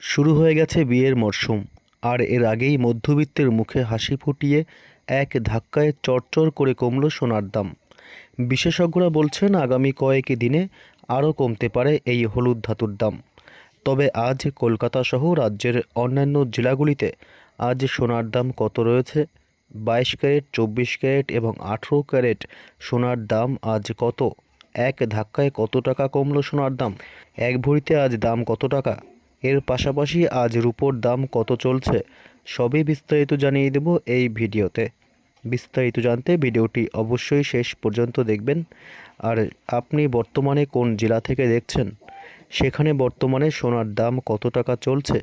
শুরু হয়ে গেছে বিয়ের মরশুম, আর এর আগেই মধ্যবিত্তের মুখে হাসি ফুটিয়ে এক ধাক্কায় চড়চড় করে কমল সোনার দাম। বিশেষজ্ঞরা বলছেন, আগামী কয়েক দিনে আরও কমতে পারে এই হলুদ ধাতুর দাম। তবে আজ কলকাতা সহ রাজ্যের অন্যান্য জেলাগুলিতে আজ সোনার দাম কত রয়েছে? বাইশ ক্যারেট, চব্বিশ ক্যারেট এবং আঠেরো ক্যারেট সোনার দাম আজ কত? এক ধাক্কায় কত টাকা কমলো সোনার দাম? এক ভরিতে আজ দাম কত টাকা? এর পাশাপাশি আজ রুপোর দাম কত চলছে, সবই বিস্তারিত জানিয়ে দেব এই ভিডিওতে। বিস্তারিত জানতে ভিডিওটি অবশ্যই শেষ পর্যন্ত দেখবেন। আর আপনি বর্তমানে কোন জেলা থেকে দেখছেন, সেখানে বর্তমানে সোনার দাম কত টাকা চলছে,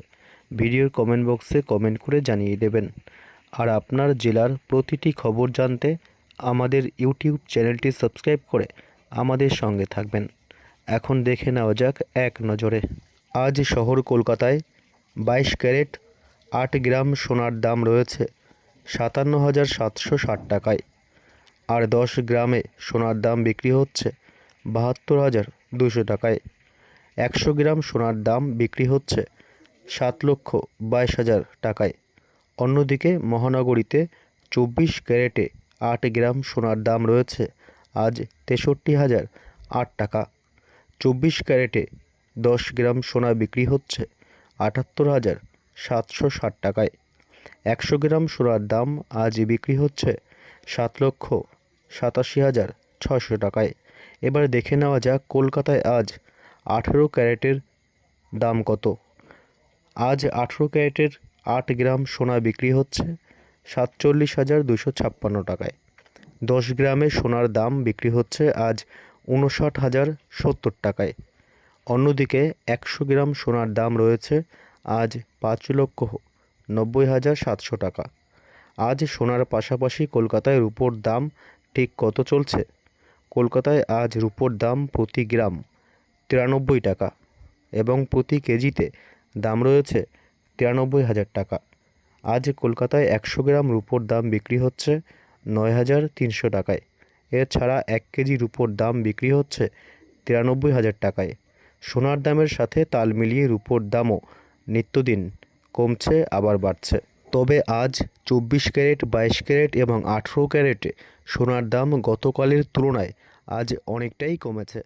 ভিডিওর কমেন্ট বক্সে কমেন্ট করে জানিয়ে দেবেন। আর আপনার জেলার প্রতিটি খবর জানতে আমাদের ইউটিউব চ্যানেলটি সাবস্ক্রাইব করে আমাদের সঙ্গে থাকবেন। এখন দেখে নেওয়া যাক এক নজরে। আজ শহর কলকাতায় বাইশ ক্যারেট, আট গ্রাম সোনার দাম রয়েছে সাতান্ন হাজার সাতশো ষাট টাকায়। আর দশ গ্রামে সোনার দাম বিক্রি হচ্ছে বাহাত্তর হাজার দুশো টাকায়। একশো গ্রাম সোনার দাম বিক্রি হচ্ছে সাত লক্ষ বাইশ হাজার টাকায়। অন্যদিকে মহানগরীতে চব্বিশ ক্যারেটে আট গ্রাম সোনার দাম রয়েছে আজ তেষট্টি হাজার আট টাকা। চব্বিশ ক্যারেটে দশ গ্রাম সোনা বিক্রি হচ্ছে আটাত্তর হাজার সাতশো ষাট টাকায়। একশো গ্রাম সোনার দাম আজ বিক্রি হচ্ছে সাত লক্ষ সাতাশি হাজার ছশো টাকায়। এবার দেখে নেওয়া যাক কলকাতায় আজ আঠেরো ক্যারেটের দাম কত। আজ আঠেরো ক্যারেটের আট গ্রাম সোনা বিক্রি হচ্ছে সাতচল্লিশ হাজার দুশো ছাপ্পান্ন টাকায়। দশ গ্রামে সোনার দাম বিক্রি হচ্ছে আজ উনষাট হাজার সত্তর টাকায়। অন্যদিকে একশো গ্রাম সোনার দাম রয়েছে আজ পাঁচ লক্ষ নব্বই হাজার সাতশো টাকা। আজ সোনার পাশাপাশি কলকাতায় রুপোর দাম ঠিক কত চলছে? কলকাতায় আজ রুপোর দাম প্রতি গ্রাম তিরানব্বই টাকা এবং প্রতি কেজিতে দাম রয়েছে তিরানব্বই হাজার টাকা। আজ কলকাতায় একশো গ্রাম রুপোর দাম বিক্রি হচ্ছে নয় হাজার তিনশো টাকায়। এছাড়া এক কেজি রুপোর দাম বিক্রি হচ্ছে তিরানব্বই হাজার টাকায়। সোনার দামের সাথে তাল মিলিয়ে রূপোর দামও নিত্যদিন কমছে, আবার বাড়ছে। তবে আজ চব্বিশ ক্যারেট, বাইশ ক্যারেট এবং আঠেরো ক্যারেটে সোনার দাম গতকালের তুলনায় আজ অনেকটাই কমেছে।